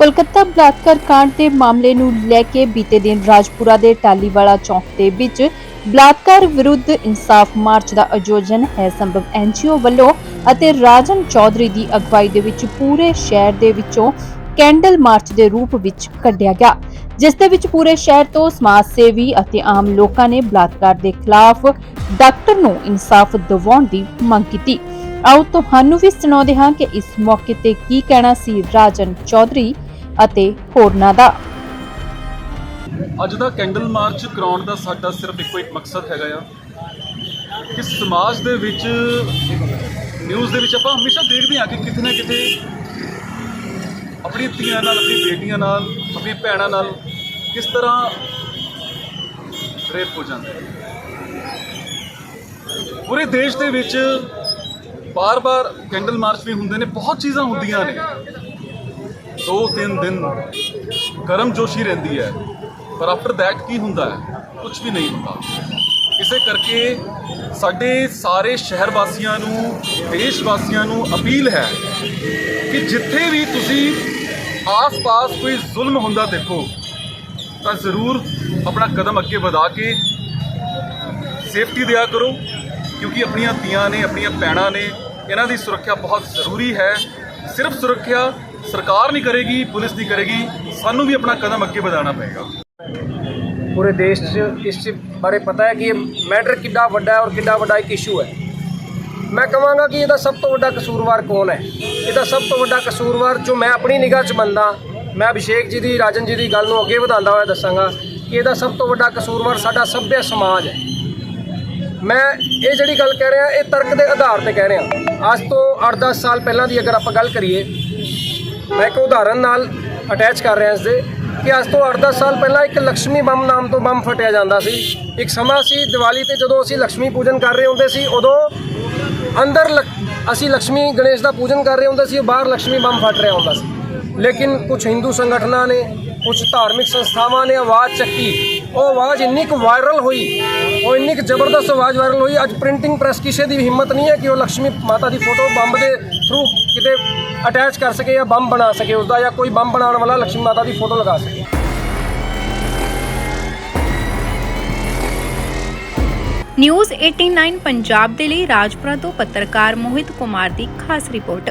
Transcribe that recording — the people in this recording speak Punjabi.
ਕੋਲਕਾਤਾ ਬਲਾਤਕਾਰ ਕਾਂਡ ਦੇ ਮਾਮਲੇ ਨੂੰ ਲੈ ਕੇ ਬੀਤੇ ਦਿਨ ਰਾਜਪੁਰਾ ਦੇ ਟਾਲੀਵਾਲਾ ਚੌਕ ਦੇ ਵਿੱਚ ਬਲਾਤਕਾਰ ਵਿਰੁੱਧ ਇਨਸਾਫ ਮਾਰਚ ਦਾ ਆਯੋਜਨ ਹੈ ਸੰਭਵ ਐਨਜੀਓ ਵੱਲੋਂ ਅਤੇ ਰਾਜਨ ਚੌਧਰੀ ਦੀ ਅਗਵਾਈ ਦੇ ਵਿੱਚ ਪੂਰੇ ਸ਼ਹਿਰ ਦੇ ਵਿੱਚੋਂ ਕੈਂਡਲ ਮਾਰਚ ਦੇ ਰੂਪ ਵਿੱਚ ਕੱਢਿਆ ਗਿਆ, ਜਿਸ ਦੇ ਵਿੱਚ ਪੂਰੇ ਸ਼ਹਿਰ ਤੋਂ ਸਮਾਜ ਸੇਵੀ ਅਤੇ ਆਮ ਲੋਕਾਂ ਨੇ ਬਲਾਤਕਾਰ ਦੇ ਖਿਲਾਫ ਡਾਕਟਰ ਨੂੰ ਇਨਸਾਫ ਦਿਵਾਉਣ ਦੀ ਮੰਗ ਕੀਤੀ। ਆਓ ਤੁਹਾਨੂੰ ਵੀ ਸੁਣਾਉਂਦੇ ਹਾਂ ਕਿ ਇਸ ਮੌਕੇ ਤੇ ਕੀ ਕਹਿਣਾ ਸੀ ਰਾਜਨ ਚੌਧਰੀ ਅਤੇ ਹੋਰਨਾਂ ਦਾ। ਅੱਜ ਦਾ ਕੈਂਡਲ ਮਾਰਚ ਕਰਾਉਣ ਦਾ ਸਾਡਾ ਸਿਰਫ ਇੱਕੋ ਇੱਕ ਮਕਸਦ ਹੈਗਾ ਆ ਕਿ ਸਮਾਜ ਦੇ ਵਿੱਚ ਨਿਊਜ਼ ਦੇ ਵਿੱਚ ਆਪਾਂ ਹਮੇਸ਼ਾ ਦੇਖਦੇ ਹਾਂ ਕਿ ਕਿਤੇ ਨਾ ਕਿਤੇ ਆਪਣੀ ਧੀਆਂ ਨਾਲ ਆਪਣੀ ਬੇਟੀਆਂ ਨਾਲ ਆਪਣੀ ਭੈਣਾਂ ਨਾਲ ਕਿਸ ਤਰ੍ਹਾਂ ਰੇਪ ਹੋ ਜਾਂਦਾ ਪੂਰੇ ਦੇਸ਼ ਦੇ ਵਿੱਚ ਬਾਰ-ਬਾਰ ਕੈਂਡਲ ਮਾਰਚ ਵੀ ਹੁੰਦੇ ਨੇ, ਬਹੁਤ ਚੀਜ਼ਾਂ ਹੁੰਦੀਆਂ ਨੇ। ਦੋ ਤਿੰਨ ਦਿਨ ਗਰਮ ਜੋਸ਼ੀ ਰਹਿੰਦੀ ਹੈ, ਪਰ ਆਫਟਰ ਦੈਟ ਕੀ ਹੁੰਦਾ ਹੈ? ਕੁਝ ਵੀ ਨਹੀਂ ਹੁੰਦਾ। ਇਸੇ ਕਰਕੇ ਸਾਡੇ ਸਾਰੇ ਸ਼ਹਿਰ ਵਾਸੀਆਂ ਨੂੰ ਦੇਸ਼ ਵਾਸੀਆਂ ਨੂੰ ਅਪੀਲ ਹੈ ਕਿ ਜਿੱਥੇ ਵੀ ਤੁਸੀਂ ਆਸ-ਪਾਸ ਕੋਈ ਜ਼ੁਲਮ ਹੁੰਦਾ ਦੇਖੋ, ਤਾਂ ਜ਼ਰੂਰ ਆਪਣਾ ਕਦਮ ਅੱਗੇ ਵਧਾ ਕੇ ਸੇਫਟੀ ਦਿਆ ਕਰੋ, ਕਿਉਂਕਿ ਆਪਣੀਆਂ ਧੀਆਂ ਨੇ, ਆਪਣੀਆਂ ਭੈਣਾਂ ਨੇ, ਇਹਨਾਂ ਦੀ ਸੁਰੱਖਿਆ ਬਹੁਤ ਜ਼ਰੂਰੀ ਹੈ। ਸਿਰਫ ਸੁਰੱਖਿਆ ਸਰਕਾਰ ਨਹੀਂ ਕਰੇਗੀ, ਪੁਲਿਸ ਨਹੀਂ ਕਰੇਗੀ, ਸਾਨੂੰ ਵੀ ਆਪਣਾ ਕਦਮ ਅੱਗੇ ਵਧਾਉਣਾ ਪਏਗਾ। ਪੂਰੇ ਦੇਸ਼ 'ਚ, ਇਸ ਚੀਜ਼ ਬਾਰੇ ਪਤਾ ਹੈ ਕਿ ਇਹ ਮੈਟਰ ਕਿੱਡਾ ਵੱਡਾ ਹੈ ਔਰ ਕਿੱਡਾ ਵੱਡਾ ਇੱਕ ਇਸ਼ੂ ਹੈ। ਮੈਂ ਕਹਾਂਗਾ ਕਿ ਇਹਦਾ ਸਭ ਤੋਂ ਵੱਡਾ ਕਸੂਰਵਾਰ ਕੌਣ ਹੈ? ਇਹਦਾ ਸਭ ਤੋਂ ਵੱਡਾ ਕਸੂਰਵਾਰ ਜੋ ਮੈਂ ਆਪਣੀ ਨਿਗਾਹ 'ਚ ਮੰਨਦਾ, ਮੈਂ ਅਭਿਸ਼ੇਕ ਜੀ ਦੀ, ਰਾਜਨ ਜੀ ਦੀ ਗੱਲ ਨੂੰ ਅੱਗੇ ਵਧਾਉਂਦਾ ਹੋਇਆ ਦੱਸਾਂਗਾ ਕਿ ਇਹਦਾ ਸਭ ਤੋਂ ਵੱਡਾ ਕਸੂਰਵਾਰ ਸਾਡਾ ਸੱਭਿਆ ਸਮਾਜ ਹੈ। ਮੈਂ ਇਹ ਜਿਹੜੀ ਗੱਲ ਕਹਿ ਰਿਹਾ, ਇਹ ਤਰਕ ਦੇ ਆਧਾਰ ਤੇ ਕਹਿ ਰਿਹਾ। ਅੱਜ ਤੋਂ 8-10 ਸਾਲ ਪਹਿਲਾਂ ਦੀ ਅਗਰ ਆਪਾਂ ਗੱਲ ਕਰੀਏ ਮੈਂ ਇੱਕ ਉਦਾਹਰਨ ਨਾਲ ਅਟੈਚ ਕਰ ਰਿਹਾ ਇਸ ਦੇ ਕਿ ਅੱਜ ਤੋਂ 8-10 ਸਾਲ ਪਹਿਲਾਂ ਇੱਕ ਲక్ష్ਮੀ ਬੰਮ ਨਾਮ ਤੋਂ ਬੰਮ ਫਟਿਆ ਜਾਂਦਾ ਸੀ। ਇੱਕ ਸਮਾਂ ਸੀ ਦੀਵਾਲੀ ਤੇ ਜਦੋਂ ਅਸੀਂ ਲక్ష్ਮੀ ਪੂਜਨ ਕਰ ਰਹੇ ਹੁੰਦੇ ਸੀ, ਉਦੋਂ ਅੰਦਰ ਅਸੀਂ ਲక్ష్ਮੀ ਗਣੇਸ਼ ਦਾ ਪੂਜਨ ਕਰ ਰਹੇ ਹੁੰਦੇ ਸੀ ਬਾਹਰ ਲక్ష్ਮੀ ਬੰਮ ਫਟ ਰਿਹਾ ਹੁੰਦਾ ਸੀ। ਲੇਕਿਨ ਕੁਝ ਹਿੰਦੂ ਸੰਗਠਨਾਂ ਨੇ ਕੁਝ ਧਾਰਮਿਕ ਸੰਸਥਾਵਾਂ ਨੇ ਆਵਾਜ਼ ਚੱਕੀ। ਉਹ ਆਵਾਜ਼ ਇੰਨੀ ਕੁ ਵਾਇਰਲ ਹੋਈ, ਉਹ ਇੰਨੀ ਕੁ ਜ਼ਬਰਦਸਤ ਆਵਾਜ਼ ਵਾਇਰਲ ਹੋਈ, ਅੱਜ ਪ੍ਰਿੰਟਿੰਗ ਪ੍ਰੈਸ ਕਿਸੇ ਦੀ ਵੀ ਹਿੰਮਤ ਨਹੀਂ ਹੈ ਕਿ ਉਹ ਲక్ష్ਮੀ ਮਾਤਾ ਦੀ ਫੋਟੋ ਬੰਬ ਦੇ ਥਰੂ ਕਿਤੇ ਅਟੈਚ ਕਰ ਸਕੇ ਜਾਂ ਬੰਬ ਬਣਾ ਸਕੇ ਉਸ ਦਾ ਜਾਂ ਕੋਈ ਬੰਬ ਬਣਾਉਣ ਵਾਲਾ ਲక్ష్ਮੀ ਮਾਤਾ ਦੀ ਫੋਟੋ ਲਗਾ ਸਕੇ। ਨਿਊਜ਼ 89 ਪੰਜਾਬ ਦੇ ਲਈ ਰਾਜਪੁਰਾ ਤੋਂ ਪੱਤਰਕਾਰ ਮੋਹਿਤ ਕੁਮਾਰ ਦੀ ਖਾਸ ਰਿਪੋਰਟ।